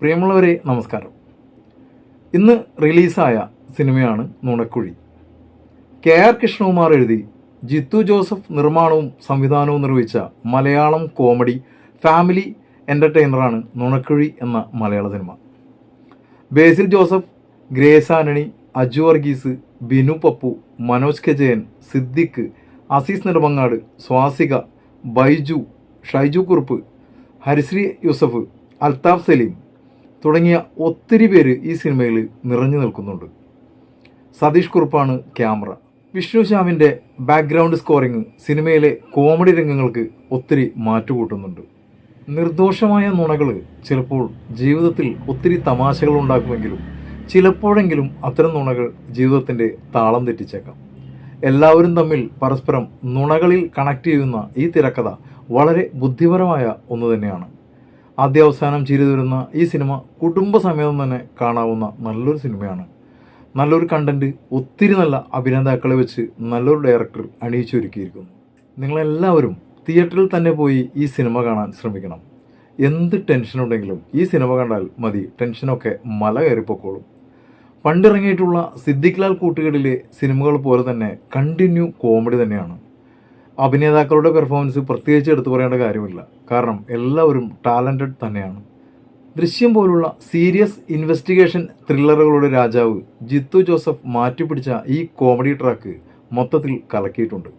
പ്രിയമുള്ളവരെ നമസ്കാരം. ഇന്ന് റിലീസായ സിനിമയാണ് നുണക്കുഴി. കെ ആർ കൃഷ്ണകുമാർ എഴുതി ജിത്തു ജോസഫ് നിർമ്മാണവും സംവിധാനവും നിർവഹിച്ച മലയാളം കോമഡി ഫാമിലി എന്റർടൈനറാണ് നുണക്കുഴി എന്ന മലയാള cinema. Basil Joseph Grace Antony Aju Varghese Binu Pappu Manoj K Siddique Azeez Nedumangad Swasika Baiju Shaiju Kurup Harisree Yusuf Althaf Saleem തുടങ്ങിയ ഒത്തിരി പേര് ഈ സിനിമയിൽ നിറഞ്ഞു നിൽക്കുന്നുണ്ട്. സതീഷ് കുറുപ്പാണ് ക്യാമറ. വിഷ്ണു ശ്യാമിന്റെ ബാക്ക്ഗ്രൗണ്ട് സ്കോറിങ് സിനിമയിലെ കോമഡി രംഗങ്ങൾക്ക് ഒത്തിരി മാറ്റുകൂട്ടുന്നുണ്ട്. നിർദോഷമായ നുണകൾ ചിലപ്പോൾ ജീവിതത്തിൽ ഒത്തിരി തമാശകൾ ഉണ്ടാക്കുമെങ്കിലും ചിലപ്പോഴെങ്കിലും അത്തരം നുണകൾ ജീവിതത്തിന്റെ താളം തെറ്റിച്ചേക്കാം. എല്ലാവരും തമ്മിൽ പരസ്പരം നുണകളിൽ കണക്ട് ചെയ്യുന്ന ഈ തിരക്കഥ വളരെ ബുദ്ധിപരമായ ഒന്ന് തന്നെയാണ്. ആദ്യാവസാനം ചിരി തരുന്ന ഈ സിനിമ കുടുംബസമേതം തന്നെ കാണാവുന്ന നല്ലൊരു സിനിമയാണ്. നല്ലൊരു കണ്ടന്റ് ഒത്തിരി നല്ല അഭിനേതാക്കളെ വെച്ച് നല്ലൊരു ഡയറക്ടർ അണിയിച്ചൊരുക്കിയിരിക്കുന്നു നിങ്ങളെല്ലാവരും തിയേറ്ററിൽ തന്നെ പോയി ഈ സിനിമ കാണാൻ ശ്രമിക്കണം. എന്ത് ടെൻഷൻ ഉണ്ടെങ്കിലും ഈ സിനിമ കണ്ടാൽ മതി. ടെൻഷനൊക്കെ മല കയറിപ്പോക്കോളും. പണ്ടിറങ്ങിയിട്ടുള്ള സിദ്ദിഖ് ലാൽ സിനിമകൾ പോലെ തന്നെ കണ്ടിന്യൂ കോമഡി തന്നെയാണ്. അഭിനേതാക്കളുടെ പെർഫോമൻസ് പ്രത്യേകിച്ച് എടുത്തു പറയേണ്ട കാര്യമില്ല. കാരണം എല്ലാവരും ടാലന്റഡ് തന്നെയാണ്. ദൃശ്യം പോലുള്ള സീരിയസ് ഇൻവെസ്റ്റിഗേഷൻ ത്രില്ലറുകളുടെ രാജാവ് ജിത്തു ജോസഫ് മാറ്റിപ്പിടിച്ച ഈ കോമഡി ട്രാക്ക് മൊത്തത്തിൽ കലക്കിയിട്ടുണ്ട്.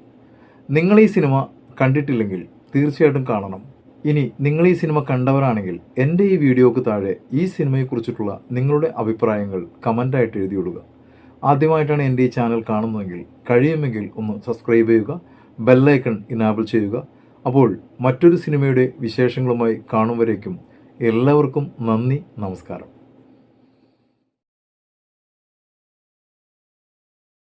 നിങ്ങൾ ഈ സിനിമ കണ്ടിട്ടില്ലെങ്കിൽ തീർച്ചയായിട്ടും കാണണം. ഇനി നിങ്ങൾ ഈ സിനിമ കണ്ടവരാണെങ്കിൽ എന്റെ ഈ വീഡിയോക്ക് താഴെ ഈ സിനിമയെക്കുറിച്ചിട്ടുള്ള നിങ്ങളുടെ അഭിപ്രായങ്ങൾ കമന്റായിട്ട് എഴുതിയിടുക. ആദ്യമായിട്ടാണ് എന്റെ ഈ ചാനൽ കാണുന്നതെങ്കിൽ കഴിയുമെങ്കിൽ ഒന്ന് സബ്സ്ക്രൈബ് ചെയ്യുക. ബെല്ലൈക്കൺ ഇനാബിൾ ചെയ്യുക. അപ്പോൾ മറ്റൊരു സിനിമയുടെ വിശേഷങ്ങളുമായി കാണും വരേക്കും. എല്ലാവർക്കും നന്ദി നമസ്കാരം.